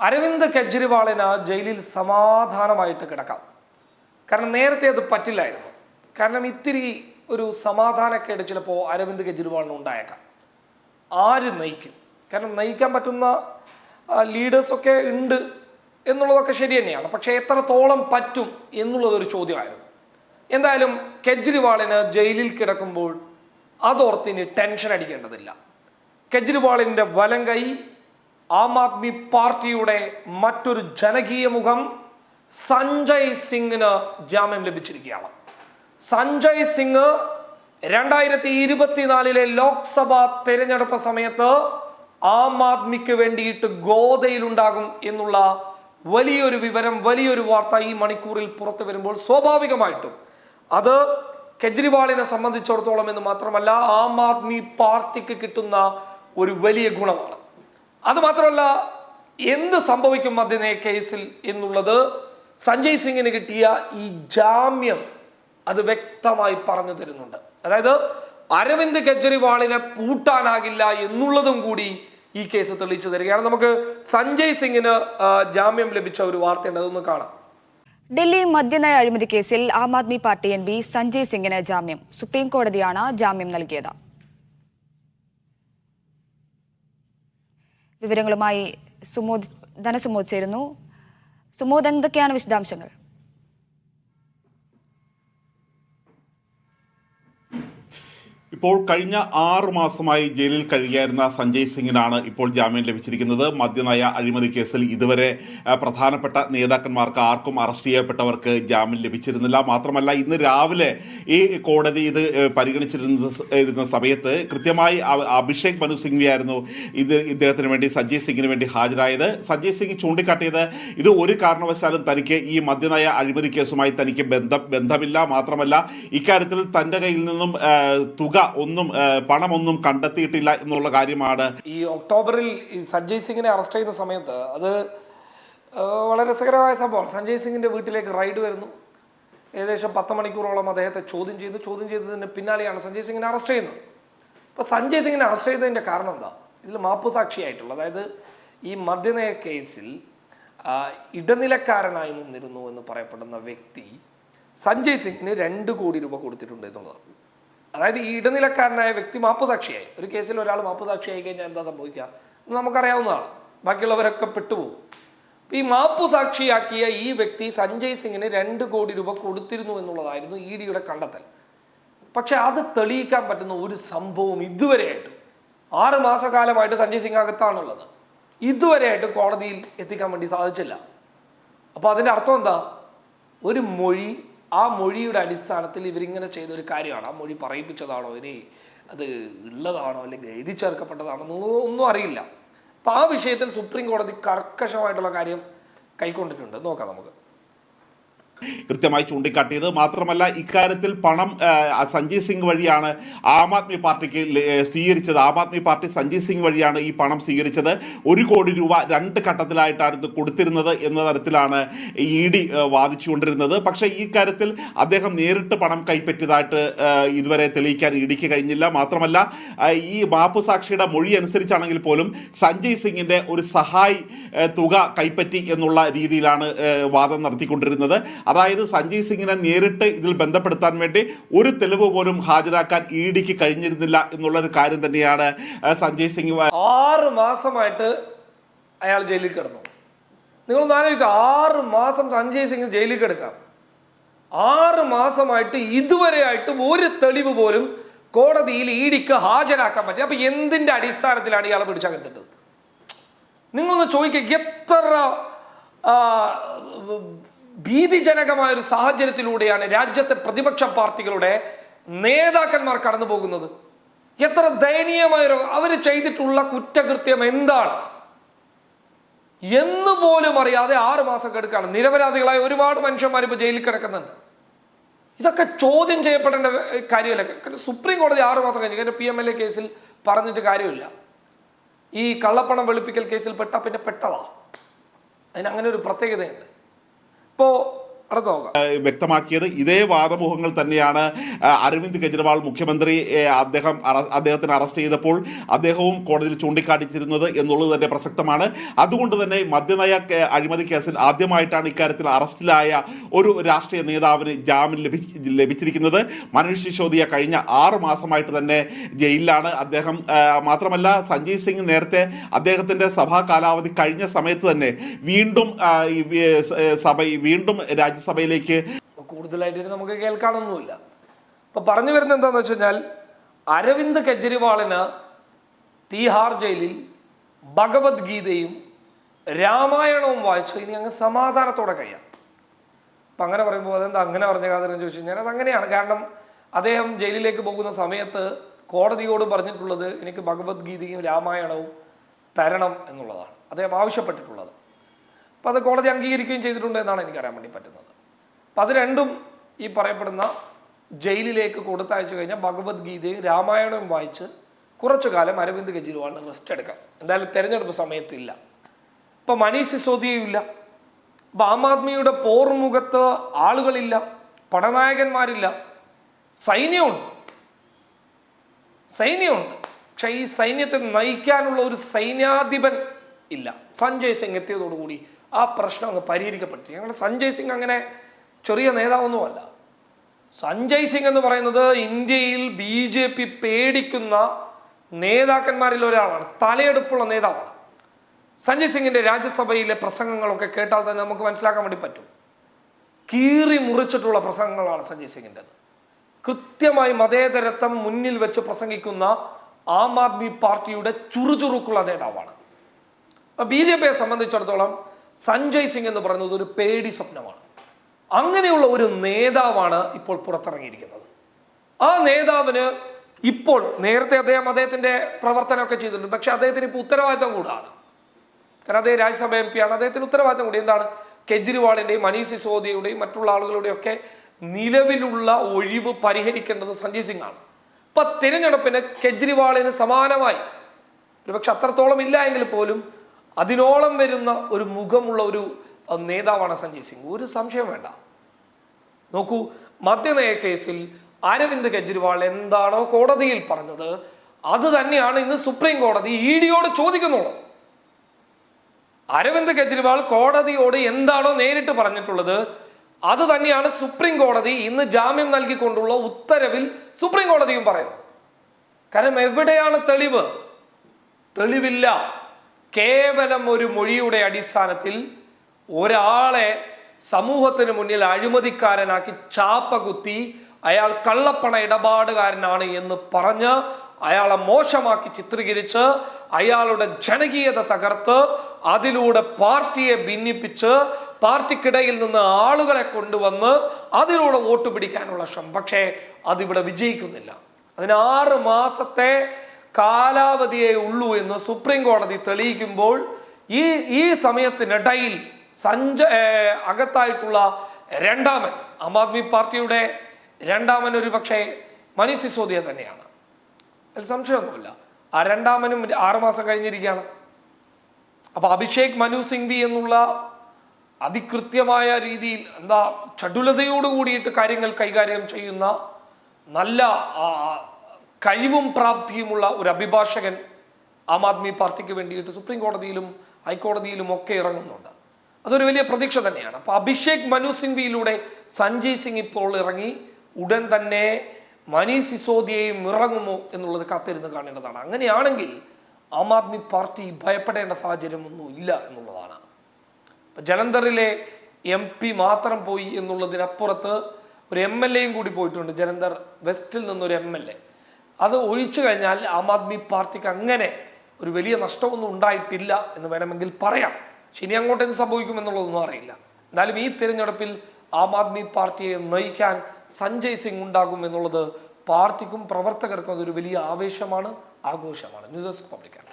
അരവിന്ദ് കെജ്രിവാളിന് ജയിലിൽ സമാധാനമായിട്ട് കിടക്കാം. കാരണം നേരത്തെ അത് പറ്റില്ലായിരുന്നു. കാരണം ഇത്തിരി ഒരു സമാധാനക്കേട് ചിലപ്പോൾ അരവിന്ദ് കെജ്രിവാളിന് ഉണ്ടായേക്കാം. ആര് നയിക്കും? കാരണം നയിക്കാൻ പറ്റുന്ന ലീഡേഴ്സൊക്കെ ഉണ്ട് എന്നുള്ളതൊക്കെ ശരി തന്നെയാണ്. പക്ഷേ എത്രത്തോളം പറ്റും എന്നുള്ളതൊരു ചോദ്യമായിരുന്നു. എന്തായാലും കെജ്രിവാളിന് ജയിലിൽ കിടക്കുമ്പോൾ അതോർത്തിന് ടെൻഷൻ അടിക്കേണ്ടതില്ല. കെജ്രിവാളിന്റെ വലം കൈ ആം ആദ്മി പാർട്ടിയുടെ മറ്റൊരു ജനകീയ മുഖം സഞ്ജയ് സിംഗിന് ജാമ്യം ലഭിച്ചിരിക്കുകയാണ്. സഞ്ജയ് സിംഗ് രണ്ടായിരത്തി ഇരുപത്തിനാലിലെ ലോക്സഭാ തെരഞ്ഞെടുപ്പ് സമയത്ത് ആം ആദ്മിക്ക് വേണ്ടിയിട്ട് ഗോതയിലുണ്ടാകും എന്നുള്ള വലിയൊരു വിവരം വലിയൊരു വാർത്ത ഈ മണിക്കൂറിൽ പുറത്തു വരുമ്പോൾ സ്വാഭാവികമായിട്ടും. അത് കെജ്രിവാളിനെ സംബന്ധിച്ചിടത്തോളം എന്ന് മാത്രമല്ല ആം ആദ്മി പാർട്ടിക്ക് കിട്ടുന്ന ഒരു വലിയ ഗുണമാണ്. അത് മാത്രമല്ല എന്ത് സംഭവിക്കും മദ്യനയ കേസിൽ എന്നുള്ളത് സഞ്ജയ് സിംഗിന് കിട്ടിയ ഈ ജാമ്യം അത് വ്യക്തമായി പറഞ്ഞു തരുന്നുണ്ട്. അതായത് അരവിന്ദ് കെജ്രിവാളിനെ പൂട്ടാനാകില്ല എന്നുള്ളതും കൂടി ഈ കേസ് തെളിയിച്ചു തരികയാണ്. നമുക്ക് സഞ്ജയ് സിംഗിന് ജാമ്യം ലഭിച്ച ഒരു വാർത്തയുണ്ട്. അതൊന്ന് കാണാം. ഡൽഹി മദ്യനയ അഴിമതി കേസിൽ Aam Aadmi party M P Sanjay സിംഗിന് ജാമ്യം. സുപ്രീം കോടതിയാണ് ജാമ്യം നൽകിയത്. വിവരങ്ങളുമായി സുമോദ് ധനസുമോദ് ചേരുന്നു. സുമോദ് എന്തൊക്കെയാണ് വിശദാംശങ്ങൾ? ഇപ്പോൾ കഴിഞ്ഞ ആറ് മാസമായി ജയിലിൽ കഴിയായിരുന്ന സഞ്ജയ് സിംഗിനാണ് ഇപ്പോൾ ജാമ്യം ലഭിച്ചിരിക്കുന്നത്. മദ്യനയ അഴിമതി കേസിൽ ഇതുവരെ പ്രധാനപ്പെട്ട നേതാക്കന്മാർക്ക് ആർക്കും അറസ്റ്റ് ചെയ്യപ്പെട്ടവർക്ക് ജാമ്യം ലഭിച്ചിരുന്നില്ല. മാത്രമല്ല ഇന്ന് രാവിലെ ഈ കോടതി ഇത് പരിഗണിച്ചിരുന്ന സമയത്ത് കൃത്യമായി അഭിഷേക് മനു സിംഗ്വിയായിരുന്നു ഇത് ഇദ്ദേഹത്തിന് വേണ്ടി സഞ്ജയ് സിംഗിന് വേണ്ടി ഹാജരായത്. സഞ്ജയ് സിംഗ് ചൂണ്ടിക്കാട്ടിയത് ഇത് ഒരു കാരണവശാലും തനിക്ക് ഈ മദ്യനയ അഴിമതി കേസുമായി തനിക്ക് ബന്ധം ബന്ധമില്ല. മാത്രമല്ല ഇക്കാര്യത്തിൽ തന്റെ കയ്യിൽ നിന്നും തുക ഒന്നും പണമൊന്നും കണ്ടെത്തിയിട്ടില്ല എന്നുള്ള കാര്യമാണ്. ഈ ഒക്ടോബറിൽ സഞ്ജയ് സിംഗിനെ അറസ്റ്റ് ചെയ്യുന്ന സമയത്ത് അത് വളരെ രസകരമായ സംഭവം സഞ്ജയ് സിംഗിന്റെ വീട്ടിലേക്ക് റൈഡ് വരുന്നു. ഏകദേശം പത്ത് മണിക്കൂറോളം അദ്ദേഹത്തെ ചോദ്യം ചെയ്തു ചോദ്യം ചെയ്തതിന് പിന്നാലെയാണ് സഞ്ജയ് സിംഗിനെ അറസ്റ്റ് ചെയ്യുന്നത്. അപ്പോൾ സഞ്ജയ് സിംഗിനെ അറസ്റ്റ് ചെയ്തതിന്റെ കാരണം എന്താ? ഇതിൽ മാപ്പ് സാക്ഷിയായിട്ടുള്ള അതായത് ഈ മദ്യനയ കേസിൽ ഇടനിലക്കാരനായി നിന്നിരുന്നു എന്ന് പറയപ്പെടുന്ന വ്യക്തി സഞ്ജയ് സിംഗിന് രണ്ട് കോടി രൂപ കൊടുത്തിട്ടുണ്ട് എന്നുള്ളതാണ്. അതായത് ഈ ഇടനിലക്കാരനായ വ്യക്തി മാപ്പ് സാക്ഷിയായി ഒരു കേസിൽ ഒരാൾ മാപ്പ് സാക്ഷിയായി കഴിഞ്ഞാൽ എന്താ സംഭവിക്കുക? നമുക്കറിയാവുന്നതാണ്. ബാക്കിയുള്ളവരൊക്കെ പെട്ടുപോകും. ഈ മാപ്പ് സാക്ഷിയാക്കിയ ഈ വ്യക്തി സഞ്ജയ് സിംഗിന് രണ്ട് കോടി രൂപ കൊടുത്തിരുന്നു എന്നുള്ളതായിരുന്നു ഇ ഡിയുടെ കണ്ടെത്തൽ. പക്ഷെ അത് തെളിയിക്കാൻ പറ്റുന്ന ഒരു സംഭവം ഇതുവരെയായിട്ടും. ആറ് മാസക്കാലമായിട്ട് സഞ്ജയ് സിംഗ് അകത്താണുള്ളത്. ഇതുവരെയായിട്ട് കോടതിയിൽ എത്തിക്കാൻ വേണ്ടി സാധിച്ചില്ല. അപ്പോൾ അതിന്റെ അർത്ഥം എന്താ? ഒരു മൊഴി ആ മൊഴിയുടെ അടിസ്ഥാനത്തിൽ ഇവരിങ്ങനെ ചെയ്ത ഒരു കാര്യമാണ്. ആ മൊഴി പറയിപ്പിച്ചതാണോ? ഇനി അത് ഉള്ളതാണോ? അല്ലെങ്കിൽ എഴുതി ചേർക്കപ്പെട്ടതാണോ ഒന്നും അറിയില്ല. അപ്പോൾ ആ വിഷയത്തിൽ സുപ്രീം കോടതി കർക്കശമായിട്ടുള്ള കാര്യം കൈക്കൊണ്ടിട്ടുണ്ട്. നോക്കാം നമുക്ക്. കൃത്യമായി ചൂണ്ടിക്കാട്ടിയത്. മാത്രമല്ല ഇക്കാര്യത്തിൽ പണം സഞ്ജയ് സിംഗ് വഴിയാണ് ആം ആദ്മി പാർട്ടിക്ക് സ്വീകരിച്ചത്. ആം ആദ്മി പാർട്ടി സഞ്ജയ് സിംഗ് വഴിയാണ് ഈ പണം സ്വീകരിച്ചത്. ഒരു കോടി രൂപ രണ്ട് ഘട്ടത്തിലായിട്ടാണ് ഇത് കൊടുത്തിരുന്നത് എന്ന തരത്തിലാണ് ഇ ഡി വാദിച്ചുകൊണ്ടിരുന്നത്. പക്ഷേ ഈ കാര്യത്തിൽ അദ്ദേഹം നേരിട്ട് പണം കൈപ്പറ്റിയതായിട്ട് ഇതുവരെ തെളിയിക്കാൻ ഇ ഡിക്ക് കഴിഞ്ഞില്ല. മാത്രമല്ല ഈ മാപ്പു സാക്ഷിയുടെ മൊഴി അനുസരിച്ചാണെങ്കിൽ പോലും സഞ്ജയ് സിംഗിന്റെ ഒരു സഹായി തുക കൈപ്പറ്റി എന്നുള്ള രീതിയിലാണ് വാദം നടത്തിക്കൊണ്ടിരുന്നത്. അതായത് സഞ്ജയ് സിംഗിനെ നേരിട്ട് ഇതിൽ ബന്ധപ്പെടുത്താൻ വേണ്ടി ഒരു തെളിവ് പോലും ഹാജരാക്കാൻ ഇ ഡിക്ക് കഴിഞ്ഞിരുന്നില്ല എന്നുള്ളൊരു കാര്യം തന്നെയാണ് സഞ്ജയ് സിംഗ് ആറ് മാസമായിട്ട് അയാൾ ജയിലിൽ കിടന്നു. നിങ്ങളൊന്ന് ആലോചിക്കുക ആറ് മാസം സഞ്ജയ് സിംഗ് ജയിലിൽ കിടക്കാം. ആറ് മാസമായിട്ട് ഇതുവരെയായിട്ടും ഒരു തെളിവ് പോലും കോടതിയിൽ ഇഡിക്ക് ഹാജരാക്കാൻ പറ്റി അപ്പൊ എന്തിന്റെ അടിസ്ഥാനത്തിലാണ് ഇയാളെ പിടിച്ചകത്തിട്ടത് നിങ്ങളൊന്ന് ചോദിക്കുക എത്ര ഭീതിജനകമായ ഒരു സാഹചര്യത്തിലൂടെയാണ് രാജ്യത്തെ പ്രതിപക്ഷ പാർട്ടികളുടെ നേതാക്കന്മാർ കടന്നു പോകുന്നത് എത്ര ദയനീയമായ അവർ ചെയ്തിട്ടുള്ള കുറ്റകൃത്യം എന്താണ്? എന്ന് പോലും അറിയാതെ ആറു മാസം കെടുക്കാണ്. നിരപരാധികളായ ഒരുപാട് മനുഷ്യന്മാർ ഇപ്പോൾ ജയിലിൽ കിടക്കുന്നുണ്ട്. ഇതൊക്കെ ചോദ്യം ചെയ്യപ്പെടേണ്ട കാര്യമല്ല. സുപ്രീം കോടതി ആറു മാസം കഴിഞ്ഞു കാരണം പി എം എൽ എ കേസിൽ പറഞ്ഞിട്ട് കാര്യമില്ല. ഈ കള്ളപ്പണം വെളുപ്പിക്കൽ കേസിൽ പെട്ട പിന്നെ പെട്ടതാ. അതിന് അങ്ങനെ ഒരു പ്രത്യേകതയുണ്ട്. ഇപ്പോൾ വ്യക്തമാക്കിയത് ഇതേ വാദമുഖങ്ങൾ തന്നെയാണ് അരവിന്ദ് കെജ്രിവാൾ മുഖ്യമന്ത്രി അദ്ദേഹം അദ്ദേഹത്തിന് അറസ്റ്റ് ചെയ്തപ്പോൾ അദ്ദേഹവും കോടതിയിൽ ചൂണ്ടിക്കാട്ടിച്ചിരുന്നത് എന്നുള്ളത് തന്നെ പ്രസക്തമാണ്. അതുകൊണ്ട് തന്നെ മദ്യനയ അഴിമതി കേസിൽ ആദ്യമായിട്ടാണ് ഇക്കാര്യത്തിൽ അറസ്റ്റിലായ ഒരു രാഷ്ട്രീയ നേതാവിന് ജാമ്യം ലഭിച്ച് ലഭിച്ചിരിക്കുന്നത്. മനുഷ്യ സിസോദിയ കഴിഞ്ഞ ആറ് മാസമായിട്ട് തന്നെ ജയിലിലാണ്. അദ്ദേഹം മാത്രമല്ല സഞ്ജയ് സിംഗ് നേരത്തെ അദ്ദേഹത്തിന്റെ സഭാ കാലാവധി കഴിഞ്ഞ സമയത്ത് തന്നെ വീണ്ടും സഭ വീണ്ടും രാജ്യസഭയിലേക്ക്. കൂടുതലായിട്ട് നമുക്ക് കേൾക്കാനൊന്നുമില്ല. ഇപ്പൊ പറഞ്ഞു വരുന്നത് എന്താന്ന് വെച്ച് കഴിഞ്ഞാൽ അരവിന്ദ് കെജ്രിവാളിന് തീഹാർ ജയിലിൽ ഭഗവത്ഗീതയും രാമായണവും വായിച്ചു. ഇനി അങ്ങ് സമാധാനത്തോടെ കഴിയാം. അപ്പം അങ്ങനെ പറയുമ്പോൾ അതെന്താ അങ്ങനെ പറഞ്ഞ കാര്യം ചോദിച്ചു കഴിഞ്ഞാൽ അത് അങ്ങനെയാണ് കാരണം അദ്ദേഹം ജയിലിലേക്ക് പോകുന്ന സമയത്ത് കോടതിയോട് പറഞ്ഞിട്ടുള്ളത് എനിക്ക് ഭഗവത്ഗീതയും രാമായണവും തരണം എന്നുള്ളതാണ്. അദ്ദേഹം ആവശ്യപ്പെട്ടിട്ടുള്ളത്. അപ്പം അത് കോടതി അംഗീകരിക്കുകയും ചെയ്തിട്ടുണ്ട് എന്നാണ് എനിക്കറിയാൻ വേണ്ടി പറ്റുന്നത്. അപ്പം അത് രണ്ടും ഈ പറയപ്പെടുന്ന ജയിലിലേക്ക് കൊടുത്തയച്ചു കഴിഞ്ഞാൽ ഭഗവത്ഗീതയും രാമായണവും വായിച്ച് കുറച്ചു കാലം അരവിന്ദ് കെജ്രിവാളിന് റെസ്റ്റ് എടുക്കാം. എന്തായാലും തെരഞ്ഞെടുപ്പ് സമയത്തില്ല. ഇപ്പം മനീഷ് സിസോദിയയും ഇല്ല. അപ്പം ആം ആദ്മിയുടെ പോർമുഖത്ത് ആളുകളില്ല. പടനായകന്മാരില്ല. സൈന്യമുണ്ട്. സൈന്യമുണ്ട്. പക്ഷെ ഈ സൈന്യത്തെ നയിക്കാനുള്ള ഒരു സൈന്യാധിപൻ ഇല്ല. സഞ്ജയ് സിംഗ് എത്തിയതോടുകൂടി ആ പ്രശ്നം അങ്ങ് പരിഹരിക്കപ്പെട്ടു. ഞങ്ങളുടെ സഞ്ജയ് സിംഗ് അങ്ങനെ ചെറിയ നേതാവൊന്നുമല്ല. സഞ്ജയ് സിംഗ് എന്ന് പറയുന്നത് ഇന്ത്യയിൽ ബി ജെ പി പേടിക്കുന്ന നേതാക്കന്മാരിൽ ഒരാളാണ്. തലയെടുപ്പുള്ള നേതാവാണ്. സഞ്ജയ് സിംഗിന്റെ രാജ്യസഭയിലെ പ്രസംഗങ്ങളൊക്കെ കേട്ടാൽ തന്നെ നമുക്ക് മനസ്സിലാക്കാൻ വേണ്ടി പറ്റും. കീറി മുറിച്ചിട്ടുള്ള പ്രസംഗങ്ങളാണ് സഞ്ജയ് സിംഗിന്റെത്. കൃത്യമായി മതേതരത്വം മുന്നിൽ വെച്ച് പ്രസംഗിക്കുന്ന ആം ആദ്മി പാർട്ടിയുടെ ചുറുചുറുക്കുള്ള നേതാവാണ്. ബി ജെ പിയെ സംബന്ധിച്ചിടത്തോളം സഞ്ജയ് സിംഗ് എന്ന് പറയുന്നത് ഒരു പേടി സ്വപ്നമാണ്. അങ്ങനെയുള്ള ഒരു നേതാവാണ് ഇപ്പോൾ പുറത്തിറങ്ങിയിരിക്കുന്നത്. ആ നേതാവിന് ഇപ്പോൾ നേരത്തെ അദ്ദേഹം അദ്ദേഹത്തിന്റെ പ്രവർത്തനമൊക്കെ ചെയ്തിട്ടുണ്ട്. പക്ഷെ അദ്ദേഹത്തിന് ഇപ്പോൾ ഉത്തരവാദിത്തം കൂടാണ്. കാരണം അദ്ദേഹം രാജ്യസഭ എം പിയാണ് അദ്ദേഹത്തിന് ഉത്തരവാദിത്തം കൂടി. എന്താണ്? കെജ്രിവാളിന്റെയും മനീഷ് സിസോദിയുടെയും മറ്റുള്ള ആളുകളുടെയും ഒക്കെ നിലവിലുള്ള ഒഴിവ് പരിഹരിക്കേണ്ടത് സഞ്ജയ് സിംഗ് ആണ് ഇപ്പൊ തിരഞ്ഞെടുപ്പിന് കെജ്രിവാളിന് സമാനമായി. ഒരുപക്ഷെ അത്രത്തോളം ഇല്ല എങ്കിൽ പോലും അതിനോളം വരുന്ന ഒരു മുഖമുള്ള ഒരു നേതാവാണ് സഞ്ജയ് സിംഗ്. ഒരു സംശയം വേണ്ട. നോക്കൂ മദ്യനയ കേസിൽ അരവിന്ദ് കെജ്രിവാൾ എന്താണോ കോടതിയിൽ പറഞ്ഞത് അത് തന്നെയാണ് ഇന്ന് സുപ്രീം കോടതി ഇ ഡിയോട് ചോദിക്കുന്നുള്ളത് അരവിന്ദ് കെജ്രിവാൾ കോടതിയോട് എന്താണോ നേരിട്ട് പറഞ്ഞിട്ടുള്ളത് അത് തന്നെയാണ് സുപ്രീം കോടതി ഇന്ന് ജാമ്യം നൽകിക്കൊണ്ടുള്ള ഉത്തരവിൽ സുപ്രീം കോടതിയും പറയുന്നത്. കാരണം എവിടെയാണ് തെളിവ്? തെളിവില്ല. കേവലം ഒരു മൊഴിയുടെ അടിസ്ഥാനത്തിൽ ഒരാളെ സമൂഹത്തിന് മുന്നിൽ അഴിമതിക്കാരനാക്കി ചാപ്പ കുത്തി അയാൾ കള്ളപ്പണ ഇടപാടുകാരനാണ് എന്ന് പറഞ്ഞ് അയാളെ മോശമാക്കി ചിത്രീകരിച്ച് അയാളുടെ ജനകീയത തകർത്ത് അതിലൂടെ പാർട്ടിയെ ഭിന്നിപ്പിച്ച് പാർട്ടിക്കിടയിൽ നിന്ന് ആളുകളെ കൊണ്ടുവന്ന് അതിലൂടെ വോട്ട് പിടിക്കാനുള്ള ശ്രമം. പക്ഷേ അതിവിടെ വിജയിക്കുന്നില്ല. അതിന് ആറ് മാസത്തെ കാലാവധിയേ ഉള്ളൂ എന്ന് സുപ്രീം കോടതി തെളിയിക്കുമ്പോൾ ഈ ഈ സമയത്തിനിടയിൽ സഞ്ച അകത്തായിട്ടുള്ള രണ്ടാമൻ ആം ആദ്മി പാർട്ടിയുടെ രണ്ടാമൻ ഒരു പക്ഷേ മനീഷ് സിസോദിയ തന്നെയാണ്. അതിൽ സംശയമൊന്നുമില്ല. ആ രണ്ടാമനും ആറുമാസം കഴിഞ്ഞിരിക്കുകയാണ്. അപ്പോൾ അഭിഷേക് മനു സിംഗ്വി എന്നുള്ള അതികൃത്യമായ രീതിയിൽ എന്താ ചടുലതയോട് കൂടിയിട്ട് കാര്യങ്ങൾ കൈകാര്യം ചെയ്യുന്ന നല്ല കഴിവും പ്രാപ്തിയുമുള്ള ഒരു അഭിഭാഷകൻ ആം ആദ്മി പാർട്ടിക്ക് വേണ്ടിയിട്ട് സുപ്രീം കോടതിയിലും ഹൈക്കോടതിയിലും ഒക്കെ ഇറങ്ങുന്നുണ്ട്. അതൊരു വലിയ പ്രതീക്ഷ തന്നെയാണ്. അപ്പോൾ അഭിഷേക് മനു സിംഗ്വിയിലൂടെ സഞ്ജയ് സിംഗ് ഇപ്പോൾ ഇറങ്ങി. ഉടൻ തന്നെ മനി സിസോദിയയും ഇറങ്ങുമോ എന്നുള്ളത് കാത്തിരുന്ന് കാണേണ്ടതാണ്. അങ്ങനെയാണെങ്കിൽ ആം ആദ്മി പാർട്ടി ഭയപ്പെടേണ്ട സാഹചര്യമൊന്നും ഇല്ല എന്നുള്ളതാണ്. ജലന്ധറിലെ എം പി മാത്രം പോയി എന്നുള്ളതിനപ്പുറത്ത് ഒരു എം എൽ എയും കൂടി പോയിട്ടുണ്ട്. ജലന്ധർ വെസ്റ്റിൽ നിന്നൊരു എം എൽ എ. അത് ഒഴിച്ചു കഴിഞ്ഞാൽ ആം ആദ്മി പാർട്ടിക്ക് അങ്ങനെ ഒരു വലിയ നഷ്ടമൊന്നും ഉണ്ടായിട്ടില്ല എന്ന് വേണമെങ്കിൽ പറയാം. പക്ഷെ ഇനി അങ്ങോട്ട് എന്ത് സംഭവിക്കുമെന്നുള്ളതൊന്നും അറിയില്ല. എന്നാലും ഈ തിരഞ്ഞെടുപ്പിൽ ആം ആദ്മി പാർട്ടിയെ നയിക്കാൻ സഞ്ജയ് സിംഗ് ഉണ്ടാകും എന്നുള്ളത് പാർട്ടിക്കും പ്രവർത്തകർക്കും അതൊരു വലിയ ആവേശമാണ് ആഘോഷമാണ്. News desk പബ്ലിക്കാണ്